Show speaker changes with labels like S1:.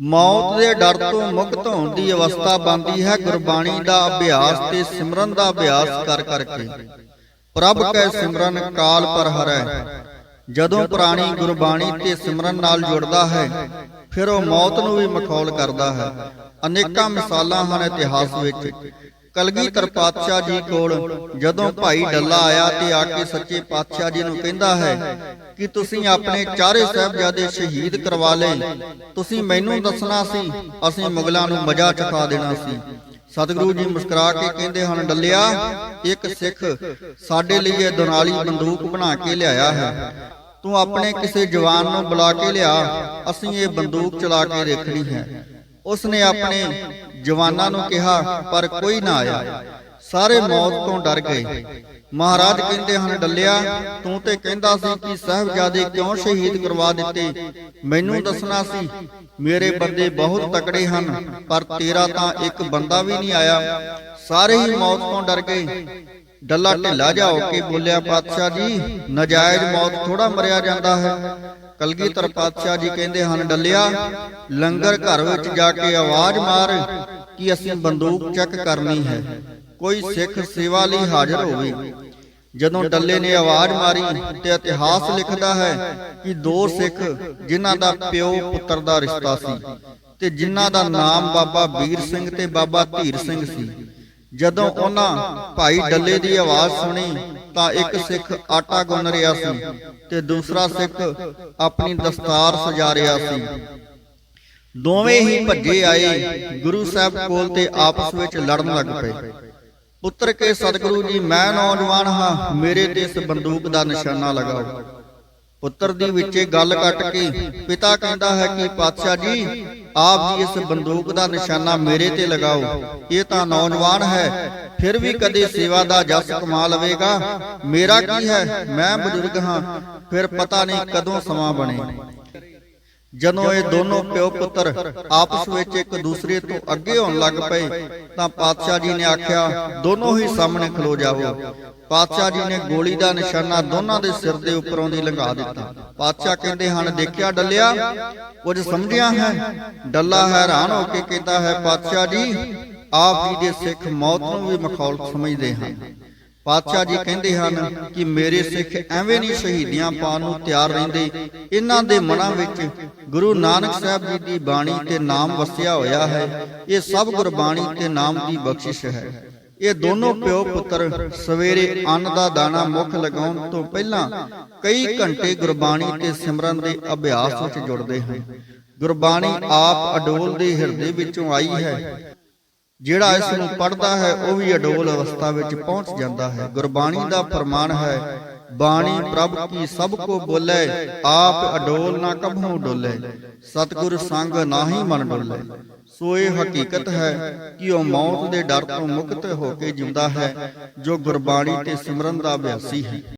S1: ਮੌਤ ਦੇ ਡਰ ਤੋਂ ਮੁਕਤ ਹੋਣ ਦੀ ਅਵਸਥਾ ਬਣਦੀ ਹੈ। ਗੁਰਬਾਣੀ ਦਾ ਅਭਿਆਸ ਤੇ ਸਿਮਰਨ ਦਾ ਅਭਿਆਸ ਕਰ ਕਰਕੇ। ਪ੍ਰਭ ਕੈ ਸਿਮਰਨ, ਕਾਲ ਪਰ ਹਰੈ ਜਦੋਂ ਪ੍ਰਾਣੀ ਗੁਰਬਾਣੀ ਤੇ ਸਿਮਰਨ ਨਾਲ ਜੁੜਦਾ ਹੈ, ਫਿਰ ਉਹ ਮੌਤ ਨੂੰ ਵੀ ਮਖੌਲ ਕਰਦਾ ਹੈ। ਅਨੇਕਾਂ ਮਿਸਾਲਾਂ ਹਨ ਇਤਿਹਾਸ ਵਿੱਚ। ਕਲਗੀਧਰ ਪਾਤਸ਼ਾਹ ਜੀ ਕੋਲ ਜਦੋਂ ਭਾਈ ਡੱਲਾ ਆਇਆ ਤੇ ਆ ਕੇ ਸੱਚੇ ਪਾਤਸ਼ਾਹ ਜੀ ਨੂੰ ਕਹਿੰਦਾ ਹੈ ਕਿ ਤੁਸੀਂ ਆਪਣੇ ਚਾਰੇ ਸਾਹਿਬਜ਼ਾਦੇ ਸ਼ਹੀਦ ਕਰਵਾ ਲਏ। ਤੁਸੀਂ ਮੈਨੂੰ ਦੱਸਣਾ ਸੀ ਅਸੀਂ ਮੁਗਲਾਂ ਨੂੰ ਮਜ਼ਾ ਚਖਾ ਦੇਣਾ ਸੀ। ਸਤਿਗੁਰੂ ਜੀ ਮੁਸਕਰਾ ਕੇ ਕਹਿੰਦੇ ਹਨ ਡੱਲਿਆ ਇੱਕ ਸਿੱਖ ਸਾਡੇ ਲਈ ਇਹ ਦੁਨਾਲੀ ਬੰਦੂਕ ਬਣਾ ਕੇ ਲਿਆਇਆ ਹੈ। ਤੂੰ ਆਪਣੇ ਕਿਸੇ ਜਵਾਨ ਨੂੰ ਬੁਲਾ ਕੇ ਲਿਆ। ਅਸੀਂ ਇਹ ਬੰਦੂਕ ਚਲਾ ਕੇ ਦੇਖਣੀ ਹੈ। ਉਸਨੇ ਆਪਣੇ ਜਵਾਨਾਂ ਨੂੰ ਕਿਹਾ, ਪਰ ਕੋਈ ਨਾ ਆਇਆ। ਸਾਰੇ ਮੌਤ ਤੋਂ ਡਰ ਗਏ। ਮਹਾਰਾਜ ਕਹਿੰਦੇ ਹਨ, ਡੱਲਿਆ, ਤੂੰ ਤੇ ਕਹਿੰਦਾ ਸੀ ਕਿ ਸਾਹਿਬਜ਼ਾਦੇ ਕਿਉਂ ਸ਼ਹੀਦ ਕਰਵਾ ਦਿੱਤੇ? ਮੈਨੂੰ ਦੱਸਣਾ ਸੀ, ਮੇਰੇ ਬੰਦੇ ਬਹੁਤ ਤਕੜੇ ਹਨ, ਪਰ ਤੇਰਾ ਤਾਂ ਇੱਕ ਬੰਦਾ ਵੀ ਨਹੀਂ ਆਇਆ। ਸਾਰੇ ਹੀ ਮੌਤ ਤੋਂ ਡਰ ਗਏ। ਡੱਲਾ ਢਿੱਲਾ ਜਾ ਹੋ ਕੇ ਬੋਲਿਆ, ਪਾਤਸ਼ਾਹ ਜੀ, ਨਜਾਇਜ਼ ਮੌਤ ਥੋੜਾ ਮਰਿਆ ਜਾਂਦਾ ਹੈ। ਕਲਗੀਧਰ ਪਾਤਸ਼ਾਹ ਜੀ ਕਹਿੰਦੇ ਹਨ, ਡੱਲਿਆ, ਲੰਗਰ ਘਰ ਵਿੱਚ ਜਾ ਕੇ ਆਵਾਜ਼ ਮਾਰ। ਕਿ ਅਸੀਂ ਬੰਦੂਕ ਚੈੱਕ ਕਰਨੀ ਹੈ। ਕੋਈ ਸਿੱਖ ਸੇਵਾ ਲਈ ਹਾਜ਼ਰ ਹੋਵੇ। ਜਦੋਂ ਡੱਲੇ ਨੇ ਆਵਾਜ਼ ਮਾਰੀ ਤੇ ਇਤਿਹਾਸ ਲਿਖਦਾ ਹੈ ਕਿ ਦੋ ਸਿੱਖ ਜਿਨ੍ਹਾਂ ਦਾ ਪਿਓ ਪੁੱਤਰ ਦਾ ਰਿਸ਼ਤਾ ਸੀ ਤੇ ਜਿਨ੍ਹਾਂ ਦਾ ਨਾਮ ਬਾਬਾ ਵੀਰ ਸਿੰਘ ਤੇ ਬਾਬਾ ਧੀਰ ਸਿੰਘ ਸੀ। ਜਦੋਂ ਉਹਨਾਂ ਭਾਈ ਡੱਲੇ ਦੀ ਆਵਾਜ਼ ਸੁਣੀ ਤਾਂ ਇੱਕ ਸਿੱਖ ਆਟਾ ਗੁੰਨ ਰਿਹਾ ਸੀ ਤੇ ਦੂਸਰਾ ਸਿੱਖ ਆਪਣੀ ਦਸਤਾਰ ਸਜਾ ਰਿਹਾ ਸੀ। ਦੋਵੇਂ ਹੀ ਭੱਜੇ ਆਏ। ਗੁਰੂ ਸਾਹਿਬ ਕੋਲ ਤੇ ਆਪਸ ਵਿੱਚ ਲੜਨ ਲੱਗ ਪਏ। ਪੁੱਤਰ ਕੇ ਸਤਿਗੁਰੂ ਜੀ ਮੈਂ ਨੌਜਵਾਨ ਹਾਂ ਮੇਰੇ ਤੇ ਇਸ ਬੰਦੂਕ ਦਾ ਨਿਸ਼ਾਨਾ ਲਗਾਓ। ਪੁੱਤਰ ਦੀ ਵਿੱਚੇ ਗੱਲ ਕੱਟ ਕੇ ਪਿਤਾ ਕਹਿੰਦਾ ਹੈ ਕਿ ਪਾਤਸ਼ਾਹ ਜੀ ਆਪ ਜੀ ਇਸ ਬੰਦੂਕ ਦਾ ਨਿਸ਼ਾਨਾ ਮੇਰੇ ਤੇ ਲਗਾਓ। ਇਹ ਤਾਂ ਨੌਜਵਾਨ ਹੈ ਫਿਰ ਵੀ ਕਦੇ ਸੇਵਾ ਦਾ ਜਸ ਕਮਾ ਲਵੇਗਾ। ਮੇਰਾ ਕੀ ਹੈ? ਮੈਂ ਬਜ਼ੁਰਗ ਹਾਂ ਫਿਰ ਪਤਾ ਨਹੀਂ ਕਦੋਂ ਸਮਾਂ ਬਣੇ। ਜਦੋਂ ਇਹ ਦੋਨੋਂ ਪਿਓ ਪੁੱਤਰ ਆਪਸ ਵਿੱਚ ਇੱਕ ਦੂਸਰੇ ਤੋਂ ਅੱਗੇ ਹੋਣ ਲੱਗ ਪਏ ਤਾਂ ਪਾਤਸ਼ਾਹ ਜੀ ਨੇ ਆਖਿਆ ਦੋਨੋਂ ਹੀ ਸਾਹਮਣੇ ਖਲੋ ਜਾਵੋ। ਪਾਤਸ਼ਾਹ ਜੀ ਨੇ ਗੋਲੀ ਦਾ ਨਿਸ਼ਾਨਾ ਦੋਨਾਂ ਦੇ ਸਿਰ ਦੇ ਉੱਪਰੋਂ ਦੀ ਲੰਘਾ ਦਿੱਤਾ। ਪਾਤਸ਼ਾਹ ਕਹਿੰਦੇ ਹਨ ਦੇਖਿਆ ਡੱਲਿਆ? ਕੁਝ ਸਮਝਿਆ ਹੈ। ਡੱਲਾ ਹੈਰਾਨ ਹੋ ਕੇ ਕਹਿੰਦਾ ਹੈ ਪਾਤਸ਼ਾਹ ਜੀ ਆਪ ਜੀ ਦੇ ਸਿੱਖ ਮੌਤ ਨੂੰ ਵੀ ਮਖੌਲ ਸਮਝਦੇ ਹਨ। ਪਾਤਸ਼ਾਹ ਜੀ ਕਹਿੰਦੇ ਹਨ ਕਿ ਮੇਰੇ ਸਿੱਖ ਐਵੇਂ ਨਹੀਂ ਸ਼ਹੀਦੀਆਂ ਪਾਉਣ ਨੂੰ ਤਿਆਰ ਰਹਿੰਦੇ। ਇਹਨਾਂ ਦੇ ਮਨਾਂ ਵਿੱਚ ਗੁਰੂ ਨਾਨਕ ਸਾਹਿਬ ਜੀ ਦੀ ਬਾਣੀ ਤੇ ਨਾਮ ਵਸਿਆ ਹੋਇਆ ਹੈ। ਇਹ ਸਭ ਗੁਰਬਾਣੀ ਤੇ ਨਾਮ ਦੀ ਬਖਸ਼ਿਸ਼ ਹੈ। ਇਹ ਦੋਨੋਂ ਪਿਓ ਪੁੱਤਰ ਸਵੇਰੇ ਅੰਨ ਦਾ ਦਾਣਾ ਮੁਖ ਲਗਾਉਣ ਤੋਂ ਪਹਿਲਾਂ ਕਈ ਘੰਟੇ ਗੁਰਬਾਣੀ ਤੇ ਸਿਮਰਨ ਦੇ ਅਭਿਆਸ ਵਿੱਚ ਜੁੜਦੇ ਹਨ। ਗੁਰਬਾਣੀ ਆਪ ਅਡੋਲ ਦੇ ਹਿਰਦੇ ਵਿੱਚੋਂ ਆਈ ਹੈ। ਜਿਹੜਾ ਇਸ ਨੂੰ ਪੜਦਾ ਹੈ, ਉਹ ਵੀ ਅਡੋਲ ਅਵਸਥਾ ਵਿੱਚ ਪਹੁੰਚ ਜਾਂਦਾ ਹੈ। ਗੁਰਬਾਣੀ ਦਾ ਫਰਮਾਨ ਹੈ, ਬਾਣੀ ਪ੍ਰਭ ਕੀ ਸਭ ਕੋ ਬੋਲੇ, ਆਪ ਅਡੋਲ ਨਾ ਕਭੂ ਡੋਲੇ। ਸਤਿਗੁਰ ਸੰਗ ਨਾਹੀ ਮਨ ਡੋਲੇ। ਸੋ ਇਹ ਹਕੀਕਤ ਹੈ ਕਿ ਉਹ ਮੌਤ ਦੇ ਡਰ ਤੋਂ ਮੁਕਤ ਹੋ ਕੇ ਜਿਉਂਦਾ ਹੈ, ਜੋ ਗੁਰਬਾਣੀ ਤੇ ਸਿਮਰਨ ਦਾ ਅਭਿਆਸੀ ਹੈ।